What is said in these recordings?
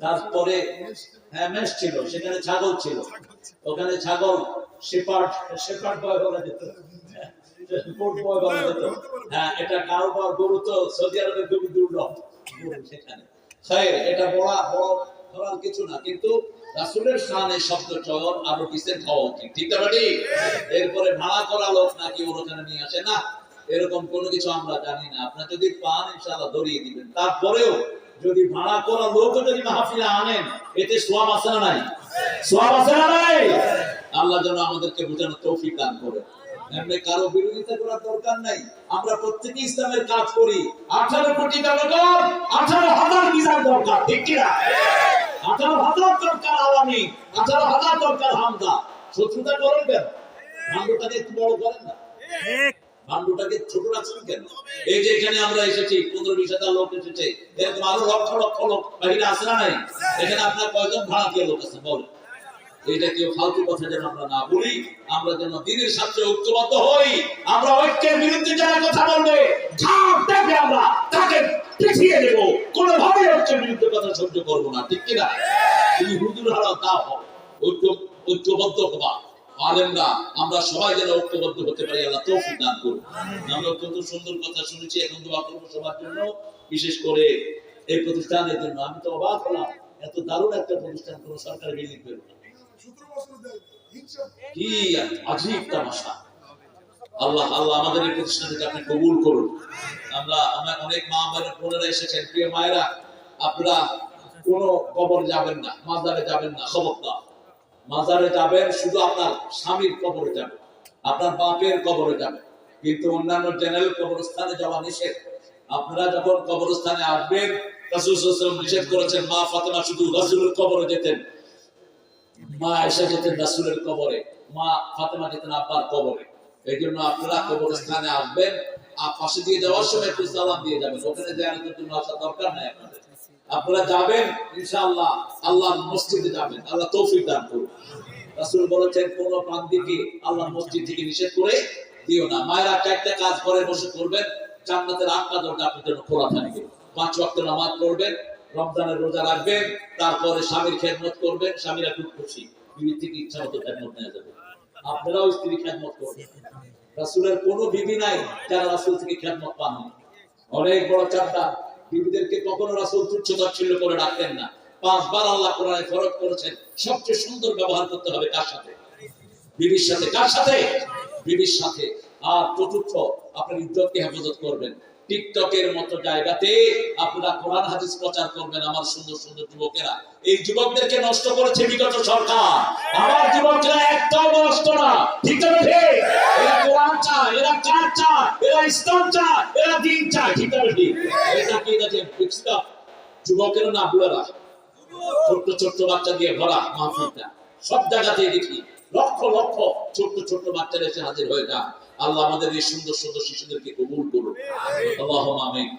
তারপরে হ্যাঁ ছিল, সেখানে ছাগল ছিল। ওখানে ছাগল বয় কোট বয় বলা যেত হ্যাঁ এরপরে ভাড়া করা লোক নাকি ওর ওখানে নিয়ে আসে? না, এরকম কোনো কিছু আমরা জানি না। আপনার যদি পান, ইনশাআল্লাহ ধরিয়ে দিবেন। তারপরেও যদি ভাড়া করা লোক যদি মাহফিলে আনেন, এতে সোয়াব আছে না নাই? সোয়াব আছে না নাই? আল্লাহ যেন আমাদেরকে বোঝানোর তৌফিক দান করে কারও বিরোধিতা করার দরকার নাই। আমরা প্রত্যেকে ইসলামের কাজ করি। আঠারো কোটি জনগণ আঠারো হাজার দরকার, ঠিক আঠারো হাজার দরকার আওয়ামী, আঠারো হাজার দরকার হামদা শত্রুতা করেন কেন? ভান্ডটাকে একটু বড় করেন না? ছোট রাখছেন কেন? এই যে এখানে আমরা এসেছি পনেরো বিশ হাজার লোক এসেছে। এরকম আরও লক্ষ লক্ষ লোক বাহিরে আসে না নাই? এখানে আপনার কয়জন লোক আছে এটা কেউ ফালতু কথা যেন আমরা না বলি, আমরা যেন দিনের সাথে ঐক্যবদ্ধ হই। আমরা ঐক্যের বিরুদ্ধে যারা কথা বলবে, ঝাঁপ আমরা তাকে পিছিয়ে দেব। কোনোভাবে ঐক্যের বিরুদ্ধে কথা সহ্য করব না, ঠিক কিনা? তুমি হুজুর হারাও, তা হোক ঐক্য, ঐক্যবদ্ধ হবা। আলেমরা আমরা সবাই যেন ঐক্যবদ্ধ হতে পারি, আল্লাহ তৌফিক দান করুন। আমরা সুন্দর কথা শুনেছি, এখন দোয়া সবার জন্য, বিশেষ করে এই প্রতিষ্ঠানের জন্য। আমি তো অবাক হলাম, এত দারুণ একটা প্রতিষ্ঠান কোন সরকার কি আজীব তামাশা। আল্লাহ আল্লাহ আমাদের এই আপনি কবুল করুন। আমরা আমরা অনেক মা বোনের বোনেরা এসেছেন, প্রিয় মায়েরা, আপনারা কোন কবর যাবেন না, মাজারে যাবেন না, খবরদার। মাজারে যাবেন, শুধু আপনার স্বামীর কবরে যাবেন, আপনার বাপের কবরে যাবেন। কিন্তু অন্যান্য জেনারেল কবরস্থানে যাওয়া নিষেধ। আপনারা যখন কবরস্থানে আসবেন, রাসূল নিষেধ করেছেন, মা ফাতেমা শুধু রাসূলের কবরে যেতেন। মা এসে যেতেন রাসূলের কবরে, মা ফাতেমা যেতেন আব্বার কবরে। এই জন্য আপনারা কবরস্থানে আসবেন, আর পাশে দিয়ে যাওয়ার সময় একটু সালাম দিয়ে যাবেন। ওখানে জিয়ারতের জন্য আসার দরকার নাই আপনাদের। আপনারা যাবেন, ইনশাআল্লাহ আল্লাহর মসজিদে যাবেন। আল্লাহ তৌফিক দান করুন। রাসূল বলেছেন, কোন প্রান্তিকে আল্লাহর মসজিদ থেকে নিষেধ করে দিও না। মায়েরা চারটা কাজ করে বসে করবেন, জান্নাতের আটটা দরজা আপনার জন্য খোলা থাকবে। পাঁচ ওয়াক্ত নামাজ পড়বেন, রমজানের রোজা রাখবেন, তারপরে স্বামীর খেদমত করবেন, স্বামীরা খুব খুশি। বিবি থেকে ইচ্ছা মতো খেদমত নেওয়া যাবে। আপনারাও স্ত্রী খেদমত করবেন। রাসূলের কোনো বিবি নাই যারা রাসূল থেকে খেদমত পাননি। অনেক বড় চাপটা বিবিদেরকে কখনো রাসূল তুচ্ছ তাচ্ছিল্য করে রাখতেন না। পাঁচবার আল্লাহ কোরআনে ফরজ করেছেন, সবচেয়ে সুন্দর ব্যবহার করতে হবে কার সাথে? বিবির সাথে। কার সাথে? বিবির সাথে। আর চতুর্থ, আপনার ইজ্জতকে হেফাজত করবেন। টিকটকের মতো জায়গাতে আপনারা কোরআন, হাদিস প্রচার করবেন আমার সুন্দর সুন্দর যুবকেরা। এই যুবকদেরকে নষ্ট করেছে বিগত সরকার। আমার যুবকরা একটাও নষ্ট না। ঠিক আছে চায় এরা কাজ চায় এরা ইসলাম চায় এরা দিন চায় ঠিক আছে ঠিক এটা কি আছে বিকশিত যুবকেরা না বুড়ারা ছোট্ট ছোট্ট বাচ্চা দিয়ে ভরা মাহফিলটা সব জায়গাতে দেখি লক্ষ লক্ষ ছোট্ট ছোট্ট বাচ্চারা এসে হাজির হয়ে যান আল্লাহ আমাদের এই সুন্দর সুন্দর শিশুদেরকে কবুল করুন আল্লাহ আমিন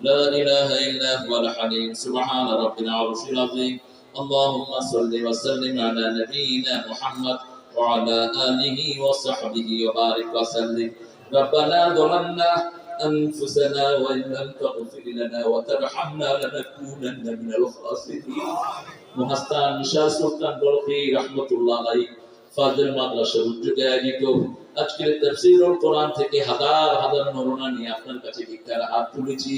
لا إله إلا هو الحليم سبحان رب العرش العظيم اللهم صل وسلم على نبينا محمد وعلى آله وصحبه وبارك وسلم ربنا ظلمنا أنفسنا وإن لم تغفر لنا وترحمنا لنكونن من الخاسرين মহাস্তান নিশা সুলতান বলখি রহমতুল্লাহ আলাই ফাজল মাদ্রাসার উদ্যোগে আয়োজিত আজকের তাফসীরুল কোরআন থেকে হাজার হাজার নমুনা নিয়ে আপনার কাছে ভিক্ষার হাত তুলেছি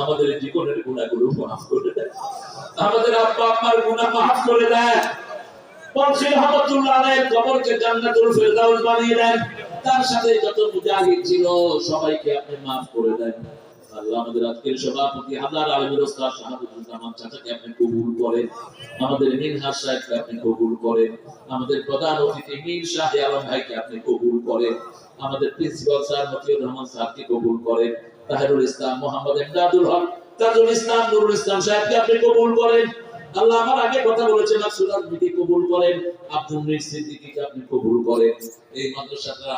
আমাদের জীবনের গুণাগুলো মাফ করে দেয় আমাদের আব্বা আম্মার গুনাহ মাফ করে দেয় করে আমাদের সাহেবকে আপনি কবুল করেন। আমাদের প্রধান অতিথি মীর শাহ আলম ভাইকে আপনি কবুল করেন। আমাদের প্রিন্সিপাল স্যার মতিউর রহমান স্যারকে কবুল করেন। তাহেরুল ইসলাম মোহাম্মদ এমদাদুল হক, তাজুল ইসলাম নুরুল ইসলাম সাহেবকে আপনি কবুল করেন। আল্লাহ আমার আগে কথা বলেছেন সুরাত বিধি কবুল করেন আব্দুল আপনি কবুল করেন। এই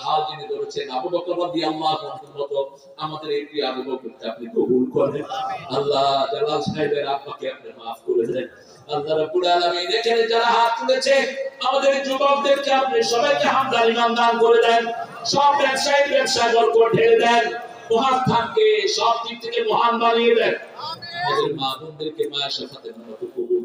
হাল যিনি ধরেছেন আবু বকর রাদিয়াল্লাহু আনহুর মতো আমাদের এই প্রিয় আবু বকরকে আপনি কবুল করেন। আল্লাহ জালাল সাহেবের আব্বাকে আপনি maaf করে দেন। আল্লাহ রাব্বুল আলামিন এখানে যারা হাত তুলেছে আমাদের যুবকদেরকে আপনি সবাইকে হামদার দান করে দেন। সব ব্যবসায়ী ব্যবসা বরকত ঢেলে দেন। মহান থাককে সব দিক থেকে মহান বানিয়ে দেন। আমাদের মা বোনদেরকে মায়ের সাথে মতো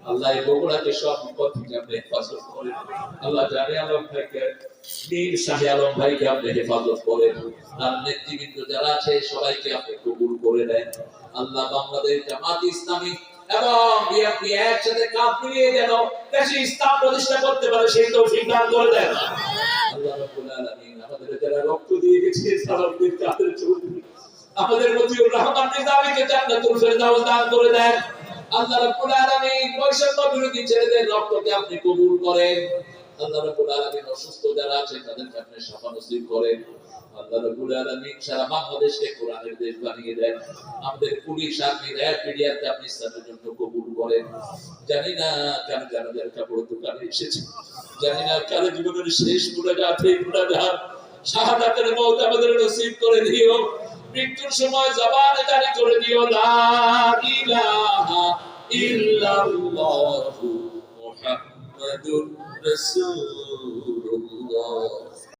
আল্লাহ এই বগুড়াকে সব বিপদ থেকে আপনি হেফাজত করেন আল্লাহ জানে আলম ভাইকে মীর শাহে আলম ভাইকে আপনি হেফাজত করেন তার নেতৃবৃন্দ যারা আছে, সবাইকে আপনি কবুল করে দেন আল্লাহ বাংলাদেশ জামাত ইসলামী এবং বিএনপি একসাথে কাঁধ মিলিয়ে যেন দেশে ইসলাম প্রতিষ্ঠা করতে পারে, সেই তৌফিক দান করে দেন। আল্লাহ রাব্বুল আলামিন আমাদের যারা রক্ত দিয়ে গেছে সালামদের কাদের চৌধুরী আমাদের মতিউর রহমান নিজামীকে জান্নাতুল ফেরদাউস দান করে দেন। আল্লাহ রাব্বুল আলামিন বৈষম্য বিরোধী ছেলেদের রক্তকে আপনি কবুল করেন। আল্লাহ রাব্বুল আলামিন অসুস্থ যারা আছে, তাদেরকে আপনি শাফা নসিব করেন। আল্লাহ রাব্বুল আলামিন সারা বাংলাদেশকে কোরআনের দেশ বানিয়ে দেন। আমাদের পুলিশ, আর্মি, র্যাব মিডিয়াতে আপনি ইসলামের কবুল করেন। জানি না কেন জানাজার কাপড় দোকানে এসেছে। জানি না কারও জীবনের শেষ মুনাজাত, এই মুনাজাত শাহাদাতের মত আমাদের নসিব করে দিও। মৃত্যুর সময় জবান জারি করে দিও লা ইলাহা ইল্লাল্লাহু মুহাম্মাদুর